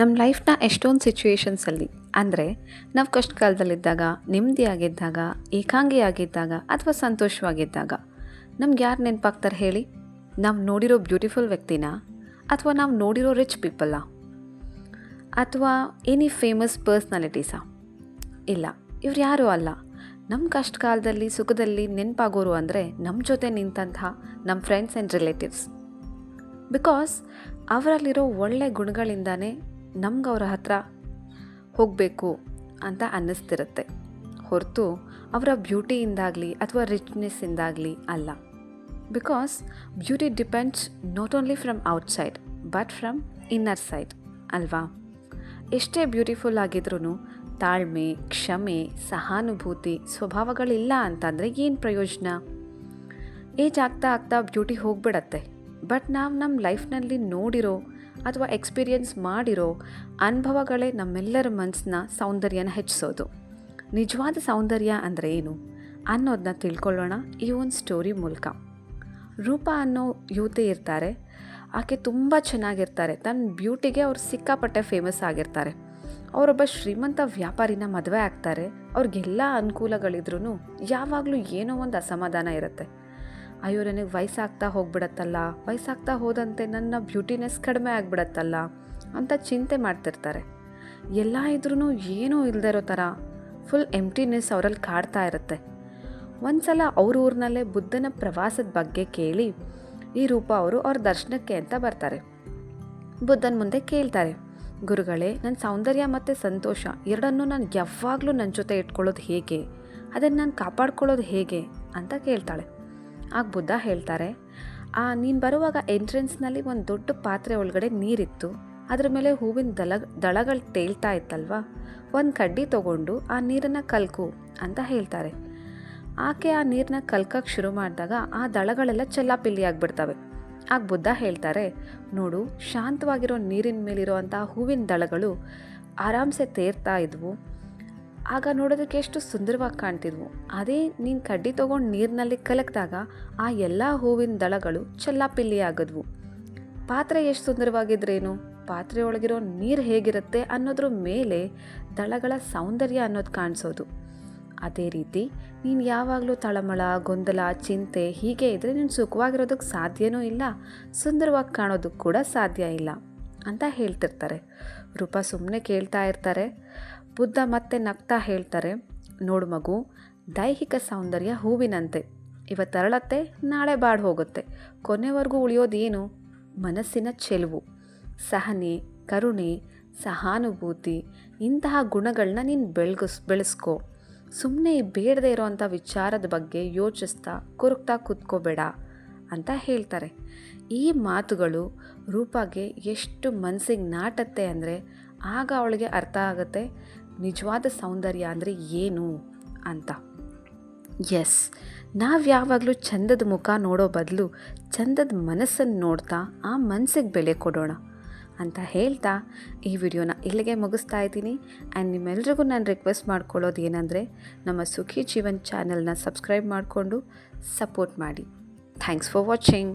ನಮ್ಮ ಲೈಫ್ನ ಎಷ್ಟೊಂದು ಸಿಚುವೇಶನ್ಸಲ್ಲಿ ಅಂದರೆ ನಾವು ಕಷ್ಟ ಕಾಲದಲ್ಲಿದ್ದಾಗ ನೆಮ್ಮದಿಯಾಗಿದ್ದಾಗ, ಏಕಾಂಗಿಯಾಗಿದ್ದಾಗ ಅಥವಾ ಸಂತೋಷವಾಗಿದ್ದಾಗ, ನಮ್ಗೆ ಯಾರು ನೆನಪಾಗ್ತಾರೆ ಹೇಳಿ? ನಾವು ನೋಡಿರೋ ಬ್ಯೂಟಿಫುಲ್ ವ್ಯಕ್ತಿನ ಅಥವಾ ನಾವು ನೋಡಿರೋ ರಿಚ್ ಪೀಪಲ್ಲ ಅಥವಾ ಎನಿ ಫೇಮಸ್ ಪರ್ಸ್ನಾಲಿಟೀಸಾ ಇಲ್ಲ, ಇವ್ರು ಯಾರೂ ಅಲ್ಲ. ನಮ್ಮ ಕಷ್ಟ ಕಾಲದಲ್ಲಿ ಸುಖದಲ್ಲಿ ನೆನಪಾಗೋರು ಅಂದರೆ ನಮ್ಮ ಜೊತೆ ನಿಂತಹ ನಮ್ಮ ಫ್ರೆಂಡ್ಸ್ ಆ್ಯಂಡ್ ರಿಲೇಟಿವ್ಸ್ ಬಿಕಾಸ್ ಅವರಲ್ಲಿರೋ ಒಳ್ಳೆ ಗುಣಗಳಿಂದಾನೇ ನಮ್ಗೆ ಅವರ ಹತ್ರ ಹೋಗಬೇಕು ಅಂತ ಅನ್ನಿಸ್ತಿರುತ್ತೆ. ಹೊರತು ಅವರ ಬ್ಯೂಟಿಯಿಂದಾಗಲಿ ಅಥವಾ ರಿಚ್ನೆಸ್ಸಿಂದಾಗಲಿ ಅಲ್ಲ. Because beauty depends not only from outside, but from inner side, ಅಲ್ವಾ? ಎಷ್ಟೇ ಬ್ಯೂಟಿಫುಲ್ ಆಗಿದ್ರೂ ತಾಳ್ಮೆ, ಕ್ಷಮೆ, ಸಹಾನುಭೂತಿ, ಸ್ವಭಾವಗಳಿಲ್ಲ ಅಂತಂದರೆ ಏನು ಪ್ರಯೋಜನ? ಏಜ್ ಆಗ್ತಾ ಆಗ್ತಾ ಬ್ಯೂಟಿ ಹೋಗ್ಬಿಡತ್ತೆ. ಬಟ್ ನಾವು ನಮ್ಮ ಲೈಫ್ನಲ್ಲಿ ನೋಡಿರೋ ಅಥವಾ ಎಕ್ಸ್ಪೀರಿಯನ್ಸ್ ಮಾಡಿರೋ ಅನುಭವಗಳೇ ನಮ್ಮೆಲ್ಲರ ಮನಸ್ಸನ್ನ ಸೌಂದರ್ಯನ ಹೆಚ್ಚಿಸೋದು. ನಿಜವಾದ ಸೌಂದರ್ಯ ಅಂದರೆ ಏನು ಅನ್ನೋದನ್ನ ತಿಳ್ಕೊಳ್ಳೋಣ ಈ ಒಂದು ಸ್ಟೋರಿ ಮೂಲಕ. ರೂಪ ಅನ್ನೋ ಯುವತಿ ಇರ್ತಾರೆ. ಆಕೆ ತುಂಬ ಚೆನ್ನಾಗಿರ್ತಾರೆ. ತನ್ನ ಬ್ಯೂಟಿಗೆ ಅವ್ರು ಸಿಕ್ಕಾಪಟ್ಟೆ ಫೇಮಸ್ ಆಗಿರ್ತಾರೆ. ಅವರೊಬ್ಬ ಶ್ರೀಮಂತ ವ್ಯಾಪಾರಿನ ಮದುವೆ ಆಗ್ತಾರೆ. ಅವ್ರಿಗೆಲ್ಲ ಅನುಕೂಲಗಳಿದ್ರೂ ಯಾವಾಗಲೂ ಏನೋ ಒಂದು ಅಸಮಾಧಾನ ಇರುತ್ತೆ. ಅಯ್ಯೋ ನನಗೆ ವಯಸ್ಸಾಗ್ತಾ ಹೋಗ್ಬಿಡತ್ತಲ್ಲ. ವಯಸ್ಸಾಗ್ತಾ ಹೋದಂತೆ ನನ್ನ ಬ್ಯೂಟಿನೆಸ್ ಕಡಿಮೆ ಆಗ್ಬಿಡತ್ತಲ್ಲ ಅಂತ ಚಿಂತೆ ಮಾಡ್ತಿರ್ತಾರೆ. ಎಲ್ಲ ಇದ್ರೂ ಏನೂ ಇಲ್ಲದೆ ಇರೋ ಥರ ಫುಲ್ ಎಂಟಿನೆಸ್ ಅವರಲ್ಲಿ ಕಾಡ್ತಾ ಇರುತ್ತೆ. ಒಂದು ಸಲ ಅವ್ರ ಊರಿನಲ್ಲೇ ಬುದ್ಧನ ಪ್ರವಾಸದ ಬಗ್ಗೆ ಕೇಳಿ ಈ ರೂಪ ಅವರು ಅವ್ರ ದರ್ಶನಕ್ಕೆ ಅಂತ ಬರ್ತಾರೆ. ಬುದ್ಧನ ಮುಂದೆ ಕೇಳ್ತಾರೆ, ಗುರುಗಳೇ ನನ್ನ ಸೌಂದರ್ಯ ಮತ್ತು ಸಂತೋಷ ಎರಡನ್ನೂ ನಾನು ಯಾವಾಗಲೂ ನನ್ನ ಜೊತೆ ಇಟ್ಕೊಳ್ಳೋದು ಹೇಗೆ? ಅದನ್ನು ನಾನು ಕಾಪಾಡ್ಕೊಳ್ಳೋದು ಹೇಗೆ? ಅಂತ ಕೇಳ್ತಾಳೆ. ಆಗ ಬುದ್ಧ ಹೇಳ್ತಾರೆ, ಆ, ನೀನು ಬರುವಾಗ ಎಂಟ್ರೆನ್ಸ್ನಲ್ಲಿ ಒಂದು ದೊಡ್ಡ ಪಾತ್ರೆ ಒಳಗಡೆ ನೀರಿತ್ತು. ಅದ್ರ ಮೇಲೆ ಹೂವಿನ ದಳ ದಳಗಳು ತೇಲ್ತಾ ಇತ್ತಲ್ವ? ಒಂದು ಕಡ್ಡಿ ತಗೊಂಡು ಆ ನೀರನ್ನು ಕಲ್ಕು, ಅಂತ ಹೇಳ್ತಾರೆ. ಆಕೆ ಆ ನೀರನ್ನ ಕಲ್ಕಕ್ಕೆ ಶುರು ಮಾಡಿದಾಗ ಆ ದಳಗಳೆಲ್ಲ ಚೆಲ್ಲಾಪಿಲ್ಲಿ ಆಗಿಬಿಡ್ತವೆ. ಆಗ ಬುದ್ಧ ಹೇಳ್ತಾರೆ, ನೋಡು, ಶಾಂತವಾಗಿರೋ ನೀರಿನ ಮೇಲಿರುವಂಥ ಹೂವಿನ ದಳಗಳು ಆರಾಮ್ಸೆ ತೇರ್ತಾ ಇದ್ವು. ಆಗ ನೋಡೋದಕ್ಕೆ ಎಷ್ಟು ಸುಂದರವಾಗಿ ಕಾಣ್ತಿದ್ವು. ಅದೇ ನೀನು ಕಡ್ಡಿ ತೊಗೊಂಡು ನೀರಿನಲ್ಲಿ ಕಲಕಿದಾಗ ಆ ಎಲ್ಲ ಹೂವಿನ ದಳಗಳು ಚೆಲ್ಲಾಪಿಲ್ಲಿ ಆಗದ್ವು ಪಾತ್ರೆ ಎಷ್ಟು ಸುಂದರವಾಗಿದ್ರೇನು? ಪಾತ್ರೆ ಒಳಗಿರೋ ನೀರು ಹೇಗಿರುತ್ತೆ ಅನ್ನೋದ್ರ ಮೇಲೆ ದಳಗಳ ಸೌಂದರ್ಯ ಅನ್ನೋದು ಕಾಣಿಸೋದು. ಅದೇ ರೀತಿ ನೀನು ಯಾವಾಗಲೂ ತಳಮಳ, ಗೊಂದಲ, ಚಿಂತೆ ಹೀಗೆ ಇದ್ದರೆ ನೀನು ಸುಖವಾಗಿರೋದಕ್ಕೆ ಸಾಧ್ಯನೂ ಇಲ್ಲ, ಸುಂದರವಾಗಿ ಕಾಣೋದಕ್ಕೆ ಕೂಡ ಸಾಧ್ಯ ಇಲ್ಲ ಅಂತ ಹೇಳ್ತಿರ್ತಾರೆ. ರೂಪ ಸುಮ್ಮನೆ ಕೇಳ್ತಾ ಇರ್ತಾರೆ. ಬುದ್ಧ ಮತ್ತೆ ನಗ್ತಾ ಹೇಳ್ತಾರೆ, ನೋಡು ಮಗು, ದೈಹಿಕ ಸೌಂದರ್ಯ ಹೂವಿನಂತೆ. ಇವತ್ತರಳತ್ತೆ ನಾಳೆ ಬಾಡ್ ಹೋಗುತ್ತೆ. ಕೊನೆವರೆಗೂ ಉಳಿಯೋದೇನು? ಮನಸ್ಸಿನ ಚೆಲುವು. ಸಹನೆ, ಕರುಣೆ, ಸಹಾನುಭೂತಿ, ಇಂತಹ ಗುಣಗಳನ್ನ ನೀನು ಬೆಳಗಿಸ್, ಬೆಳೆಸ್ಕೋ. ಸುಮ್ಮನೆ ಬೇಡದೇ ಇರೋವಂಥ ವಿಚಾರದ ಬಗ್ಗೆ ಯೋಚಿಸ್ತಾ, ಕುರುಕ್ತಾ ಕೂತ್ಕೋಬೇಡ, ಅಂತ ಹೇಳ್ತಾರೆ. ಈ ಮಾತುಗಳು ರೂಪಾಗೆ ಎಷ್ಟು ಮನಸ್ಸಿಗೆ ನಾಟತ್ತೆ ಅಂದರೆ ಆಗ ಅವಳಿಗೆ ಅರ್ಥ ಆಗುತ್ತೆ. ನಿಜವಾದ ಸೌಂದರ್ಯ ಅಂದರೆ ಏನು ಅಂತ. ಎಸ್ ನಾವು ಯಾವಾಗಲೂ ಚಂದದ ಮುಖ ನೋಡೋ ಬದಲು ಚಂದದ ಮನಸ್ಸನ್ನು ನೋಡ್ತಾ ಆ ಮನಸ್ಸಿಗೆ ಬೆಲೆ ಕೊಡೋಣ ಅಂತ ಹೇಳ್ತಾ ಈ ವಿಡಿಯೋನ ಇಲ್ಲಿಗೆ ಮುಗಿಸ್ತಾ ಇದ್ದೀನಿ. ಆ್ಯಂಡ್ ನಿಮ್ಮೆಲ್ರಿಗೂ ನಾನು ರಿಕ್ವೆಸ್ಟ್ ಮಾಡ್ಕೊಳ್ಳೋದು ಏನಂದರೆ ನಮ್ಮ ಸುಖಿ ಜೀವನ್ ಚಾನೆಲ್ನ ಸಬ್ಸ್ಕ್ರೈಬ್ ಮಾಡಿಕೊಂಡು ಸಪೋರ್ಟ್ ಮಾಡಿ. Thanks for watching